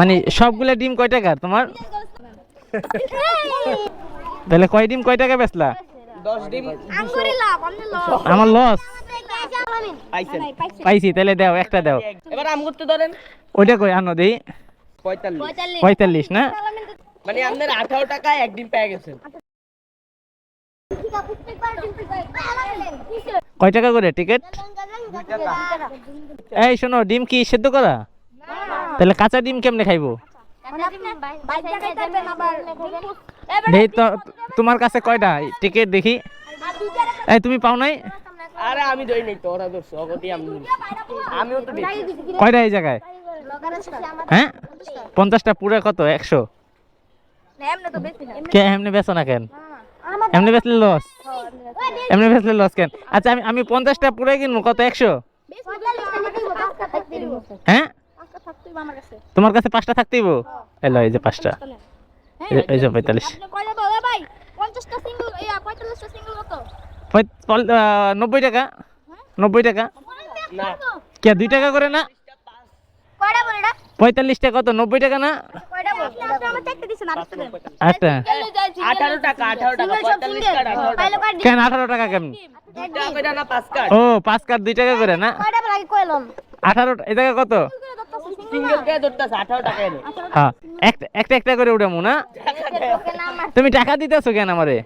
মানে সবগুলা ডিম কয় টাকার? তোমার? তাহলে কয় ডিম কয় টাকা বেচলা? আমার লস পাইছি তাহলে দাও একটা দাও। এবার আম করতে ধরেন। ওইটা কই? আনো দেই। পঁয়তাল্লিশ। পঁয়তাল্লিশ। না? মানে আপনার আঠারো টাকায় এক ডিম পেয়ে গেছেন। কয় টাকা করে টিকিট? এই শোনো ডিম কি সেদ্ধ করা? তাহলে কাঁচা ডিম কেমনে খাইবো? তো তোমার কাছে কয়টা? টিকিট দেখি। এই তুমি পাও নাই? আরে আমি দই নেই তো ওরা ধরছো। অগতি আমি আমিও তো কয়টা এই জায়গায়? হ্যাঁ? পঞ্চাশটা পুরো কত? একশো? কে এমনি বেচো না কেন? এমনি বেচলে লস এমনি বেচলে লস কেন? আচ্ছা আমি আমি পঞ্চাশটা পুরো কিনবো কত? একশো? হ্যাঁ? তোমার কাছে পাঁচটা থাকতেইব এলো এই যে পাঁচটা। এই যে- পঁয়তাল্লিশ। নব্বই টাকা। নব্বই টাকা। কে দুই টাকা করে না? পঁয়তাল্লিশ টাকা কত? নব্বই টাকা না? আচ্ছা টাকা টাকা টাকা কেন আঠারো টাকা কেমন? দুই টাকা করে না পাঁচ কার্ড। ও পাঁচ কার্ড দুই টাকা করে না? কয়টা বলে? আগে কইলাম আঠারো এই জায়গা কত? সিঙ্গেল কে ধরতেছে আঠারো টাকা এনে। হ্যাঁ একটা একটা একটা করে উঠামু না? তুমি টাকা দিতেছো কেন আমারে?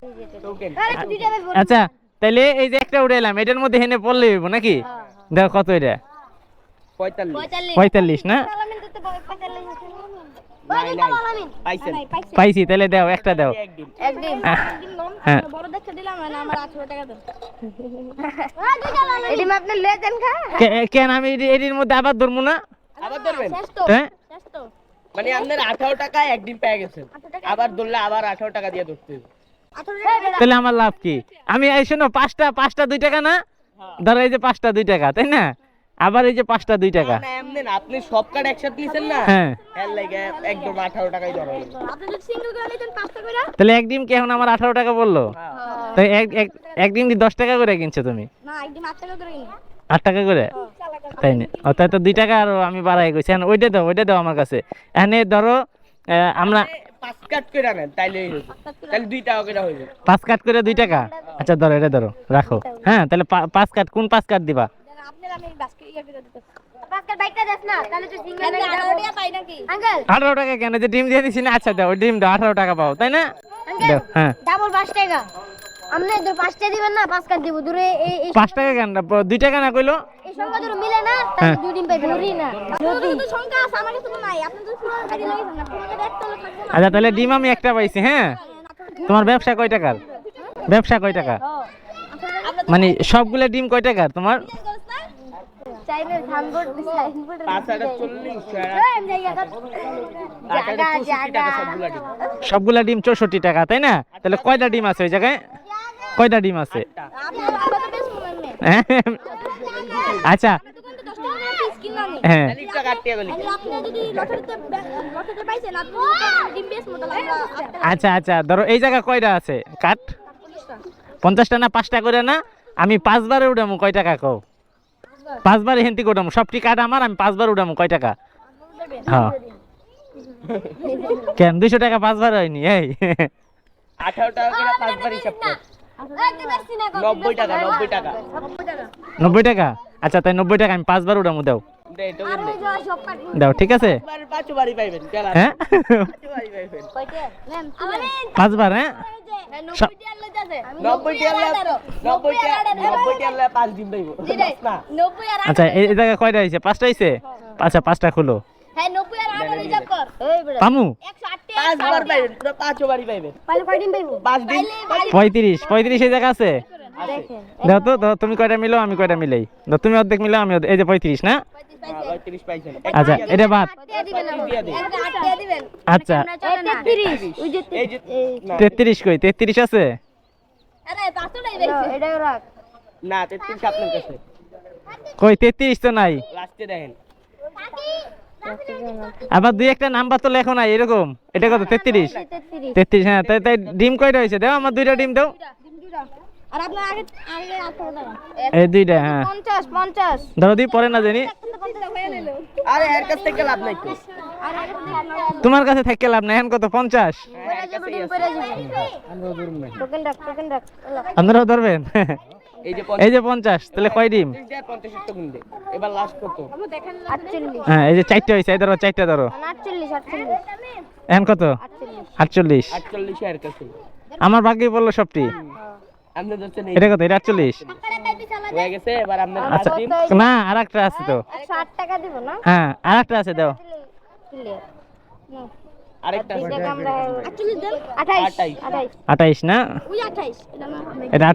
আচ্ছা তাহলে এই যে একটা উঠাইলাম এটার মধ্যে হেনে পড়লে হইব নাকি? দেখো কত এটা। পঁয়তাল্লিশ। না? পাইছি। তাহলে দাও একটা দাও। হ্যাঁ। বড় দেখে দিলাম না আমার 18 টাকা দেন এডি আপনি লে দেন খা। কে- কেন আমি এটি- এটির মধ্যে আবার ধরবো না? আবার ধরবেন? হ্যাঁ মানে আপনার আঠারো টাকায় এক ডিম পেয়ে গেছেন। আবার ধরলে আবার আঠারো টাকা দিয়ে ধরতে হবে। 18 টাকা তাহলে আমার লাভ কি? আমি এই শোনো পাঁচটা পাঁচটা দুই টাকা না? ধরো এই যে পাঁচটা দুই টাকা তাই না? আবার এই যে পাঁচটা দুই টাকা। আপনি সব কার্ড একসাথে নিছেন না? হ্যাঁ। একদম আঠারো টাকাই ধরা হবে। আপনি যদি সিঙ্গেল করে নিতেন 5 টাকা তাহলে এক ডিম কি এখন আমার আঠারো টাকা বলল? হ্যাঁ। তাই এক এক এক দশ টাকা করে কিনছো তুমি? না একদিন 8 টাকা করে আট টাকা করে? তাই না? তাই তো দুই টাকা আর আমি বাড়াই গেছি এখন ওইটা দাও ওইটা দাও আমার কাছে। এখানে ধরো আমরা পাঁচ কার্ড করে নেন তাইলে তাহলে দুই টাকা করে হয়ে যাবে। পাঁচ কাট করে দুই টাকা? আচ্ছা ধরো এটা ধরো রাখো। হ্যাঁ তাহলে পাঁচ কাট কোন পাঁচ কাট দিবা? আপনার আমি বাস্কেট ইয়া করে দিতে বাস্কেট বাইকটা দেস না তাহলে তো সিঙ্গেল 18 টাকা পাই নাকি? আঙ্কেল। আঠারো টাকা কেন? যে ডিম দিয়ে দিছি না আচ্ছা দাও ডিম দাও আঠারো টাকা পাও তাই না? হ্যাঁ। ডাবল 5 টাকা। আপনি দূর 5 টাকা দিবেন না 5 কাট দিব। দূরে এই এই পাঁচ টাকা কেন? দুই টাকা না কইলো? মিলে না হ্যাঁ। আচ্ছা তাহলে ডিম আমি একটা পাইছি হ্যাঁ? তোমার ব্যবসা কয় টাকার? ব্যবসা কয় টাকা? মানে সবগুলা ডিম কয় টাকার তোমার? সবগুলা ডিম। চৌষট্টি টাকা তাই না? তাহলে কয়টা ডিম আছে ওই জায়গায়? কয়টা ডিম আছে? আচ্ছা। দোকান তো 10 টাকা করে পিস কিনলাম হ্যাঁ। তাহলে একটু কাটতে গেলি আপনি যদি লটারিতে লটারিতে পাইছেন আপনি ডিম বেশ মতো লাগবে আচ্ছা আচ্ছা ধরো এই জায়গা কয়টা আছে? কাঠ? পঞ্চাশটা না পাঁচটা করে না? আমি পাঁচবারে উঠামু কয় টাকা কও? পাঁচবার হেন্তি উঠামু সবটি কাঠ আমার? আমি পাঁচবার উঠামু কয় টাকা? হ্যাঁ। কেন? দুইশো টাকা পাঁচবার হয়নি এই। আঠারো টাকা পাঁচবার হিসাব নব্বই টাকা নব্বই টাকা। নব্বই টাকা? আচ্ছা তাই নব্বই টাকা আমি পাঁচবার উঠামু দাও। দাও ঠিক আছে? হ্যাঁ? পাঁচবার হ্যাঁ? আচ্ছা এই জায়গায় কয়টা হয়েছে? পাঁচটা হয়েছে? আচ্ছা পাঁচটা খুলো। হ্যাঁ পামু? পঁয়ত্রিশ পঁয়ত্রিশ এই জায়গা আছে? দাও তো তুমি কয়টা মিলো আমি কয়টা মিলাই। দাও তুমি অর্ধেক মিলাও আমি এই যে পঁয়ত্রিশ না? আচ্ছা এটা বাদ। আচ্ছা। তেত্রিশ। ওই যে এই যে না, তেত্রিশ কই? তেত্রিশ আছে? আরে পাঁচশো নাই এটা রাখ। না তেত্রিশ আপনার কাছে। কই তেত্রিশ তো নাই। লাস্টে দেখেন। আবার দুই একটা নাম্বার তো লেখো নাই এরকম। এটা কত? তেত্রিশ? তেত্রিশ তেত্রিশ। হ্যাঁ তাই তাই ডিম কয়টা হয়েছে? দাও আমার দুইটা ডিম দাও। আর আপনার আগে আগে আঠারো টাকা এই দুইটা হ্যাঁ। ধরো দি পরে না জানি। আরে এর কাছ থেকে লাভ নাই তো। আর আগে থেকে আপনার- তোমার কাছে থাকতে লাভ নাই এখন কত? পঞ্চাশ। পরে যাব, ডিম পরে যাব। টোকেন রাখ, টোকেন রাখ। এলো। আপনারাও ধরবেন? এই যে এই যে পঞ্চাশ। তাহলে কয় ডিম? এবার লাস্ট কত? হ্যাঁ এই যে চারটে হয়েছে এই ধরো চারটে ধরো। এখন কত? আটচল্লিশ। এর কাছে আমার ভাগ্যে বলল সবটি। আপনি ধরছেন এটা কত? এটা আটচল্লিশ। হয়ে গেছে এবার আপনার আচ্ছা না আর একটা আছে তো। একশো আট টাকা দিব না? হ্যাঁ আর একটা আছে দাও। আরেকটা না? ওই এটা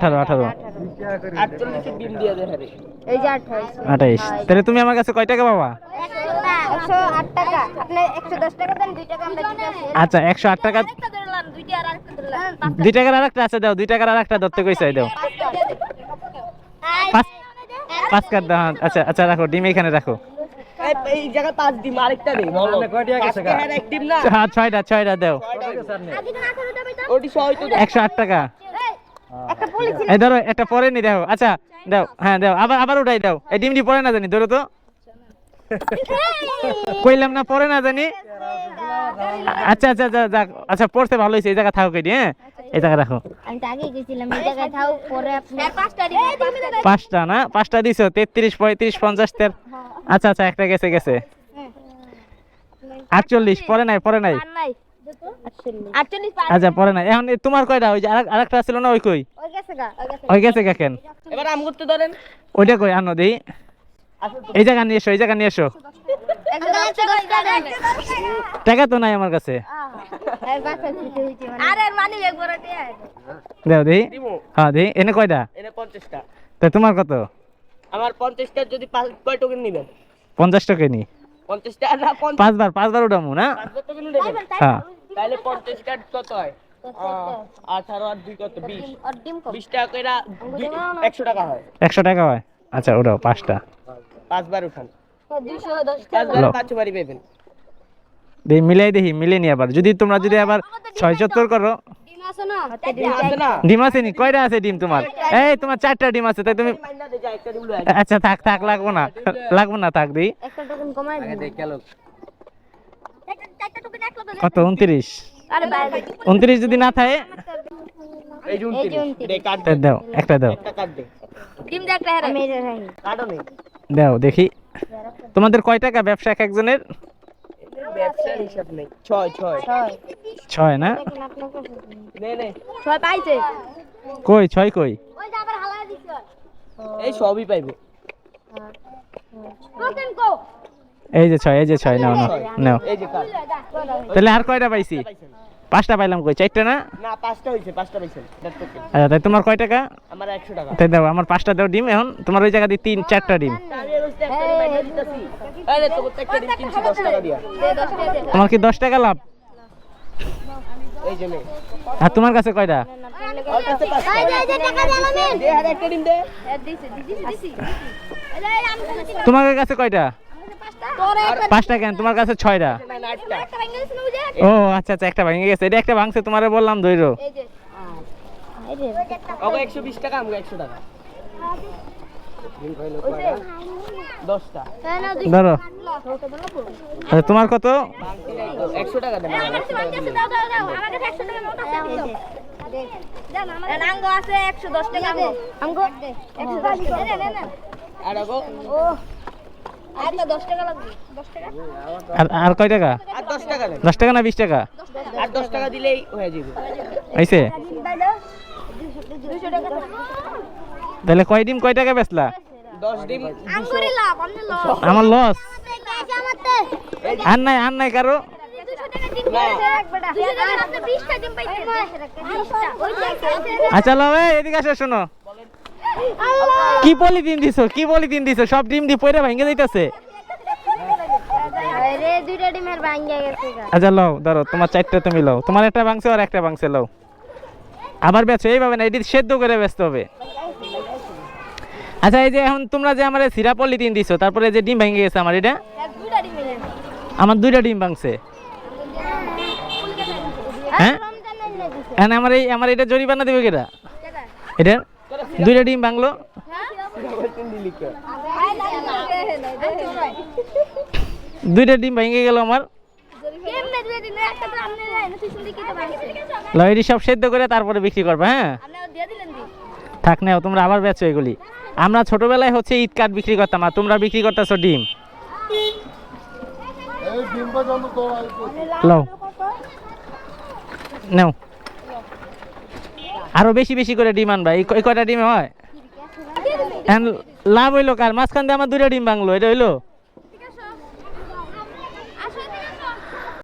দিয়ে এই যে তাহলে তুমি আমার কাছে কয় টাকা পাবা? একশো আট টাকা আপনি একশো দশ টাকা দেন দুই টাকা আমরা আচ্ছা একশো আট টাকা একটা ধরলাম দুইটা আর একটা ধরলাম দুই টাকার আর একটা আছে দাও দুই টাকার আর একটা ধরতে কইছে দাও। পাঁচ দাও হ্যাঁ, আচ্ছা আচ্ছা রাখো ডিম এখানে রাখো। এই- এই জায়গায় পাঁচ ডিম আরেকটা দেই হ্যাঁ এক ডিম না? হ্যাঁ ছয়টা ছয়টা দাও। ওটি সবাই তো একশো আট টাকা। একটা এই ধরো একটা পরে নি দেখো। আচ্ছা দাও হ্যাঁ দাও আবার আবার উঠাই দাও। এই ডিমটি পরে না জানি ধরো তো। কইলাম না পরে না জানি। আচ্ছা আচ্ছা আচ্ছা যাক। আচ্ছা পড়তে ভালো হয়েছে এই জায়গা থাকো কেটে হ্যাঁ? এই জায়গা রাখো। আমি তো আগে গেছিলাম এই জায়গায় থাও পরে আপনি পাঁচটা পাঁচটা না? পাঁচটা দিছো তেত্রিশ পঁয়ত্রিশ পঞ্চাশ তের আচ্ছা আচ্ছা একটা গেছে গেছে। আটচল্লিশ পরে নাই পরে নাই। আচ্ছা পরে নাই। এখন তোমার কয়টা ওই যে আরেক- আরেকটা ছিল না ওই কই? ওই গেছে গা ওই গেছে ওই কেন? এবার আম করতে ধরেন। ওইটা কই? আনো দেই। এই জায়গা নিয়ে এসো এই জায়গা নিয়ে এসো। টাকা তো নাই আমার কাছে। মানে। মানি দাও হ্যাঁ দেই। এনে কয়টা? এনে পঞ্চাশটা। তো তোমার কত? আমার পঞ্চাশটার যদি পাঁচ কয় টোকেন নেবেন? পঞ্চাশ টাকা নি পঞ্চাশটা না পাঁচবার পাঁচবার উঠামু না? টোকেন নেবেন হ্যাঁ। তাহলে পঞ্চাশটা কত হয়? আঠারো আর দুই কত? বিশ। বিশ টাকা একশো টাকা হয়। একশো টাকা হয়। আচ্ছা উঠাও পাঁচটা। পাঁচবার উঠান। মিলাই দেখি মিলে নি আবার। যদি তোমরা যদি আবার ছয় চত্বর করো। ডিম আছে না? কয়টা আছে ডিম তোমার? এই তোমার চারটা ডিম আছে তাই তুমি। আচ্ছা থাক থাক লাগবো না। লাগবো না থাক দিই। কত উনত্রিশ? আরে উনত্রিশ যদি না থাকে। দাও একটা দাও। একটা কাট দে। ডিম দে একটা হেরে আমি কাটও নেই। দাও দেখি। তোমাদের কয় টাকা ব্যবসা এক একজনের? ব্যবসার হিসাব নেই। না? পাইছে? কই ছয় কই? ওই যে আবার হালাই দিছে। এই সবই পাইবে। এই যে ছয় এই যে ছয় নাও নাও নাও। এই যে তাহলে আর কয়টা পাইছি? পাঁচটা পাইলাম কই? চারটা না? না পাঁচটা হয়েছে পাঁচটা পাইছেন। আচ্ছা তাই তোমার কয় টাকা? আমার একশো টাকা। তাই দাও আমার পাঁচটা দাও ডিম এখন তোমার ওই জায়গা দিয়ে তিন চারটা ডিম। তোমার কি দশ টাকা লাভ? এই যে নে। আর তোমার কাছে কয়টা? তোমার কাছে কয়টা? পাঁচটা কেন? তোমার কাছে ছয়টা? ও আচ্ছা আচ্ছা একটা ভেঙে গেছে। এটা একটা ভাঙছে তোমারে বললাম ধৈর্য। একশো বিশ টাকা আমাকে একশো ধরো। আচ্ছা, তোমার কত? একশো টাকা আছে দাও দাও দাও আমার কাছে 100 টাকা আর আর তো 10 টাকা লাগবে। 10 টাকা? আর আর কয় টাকা? দশ টাকা না বিশ টাকা? আর দশ টাকা দিলেই হয়ে যাবে। হয়েছে দাই দাও 200 টাকা। তাহলে কয় ডিম কয় টাকা বেচলা? আমার লস। আর নাই আর নাই কারও? 200 টাকা ডিম পাইছে এক বেটা। 200 টাকা আপনি 20 টা ডিম পাইছেন 20 টা ওই যে আচ্ছা লো এই এদিকে আসো শোনো। কি পলিথিন দিছো? কি পলিথিন দিছো? সব ডিম দিয়ে পয়রা যাইতাছে। ভাঙ্গা গা। আচ্ছা লও ধরো তোমার চারটা তুমি লও। তোমার একটা ভাঙছে আর একটা ভাঙছে লও। আবার বেচো এইভাবে না এটি সেদ্ধ করে বেচতে হবে। আচ্ছা এই যে এখন তোমরা যে আমার সিরা পলিথিন দিছো তারপরে যে ডিম ভেঙে গেছে আমার এটা? আমার দুইটা ডিম ভাঙছে। হ্যাঁ এখন আমার এই আমার এটা জরিমানা দেবে কেটা এটা? দুইটা ডিম ভাঙলো দুইটা ডিম ভেঙে গেল আমার। লয়েরি সব সেদ্ধ করে তারপরে বিক্রি করবে হ্যাঁ? থাক নাও তোমরা আবার বেচো এগুলি। আমরা ছোটবেলায় হচ্ছে ঈদ কার্ড বিক্রি করতাম আর তোমরা বিক্রি করতেছো ডিম। নাও। আরও বেশি বেশি করে ডিম আনবা। এই কয়টা ডিম হয়? এখন লাভ হইল কার? মাঝখান দিয়ে আমার দুইটা ডিম ভাঙলো এটা হইল?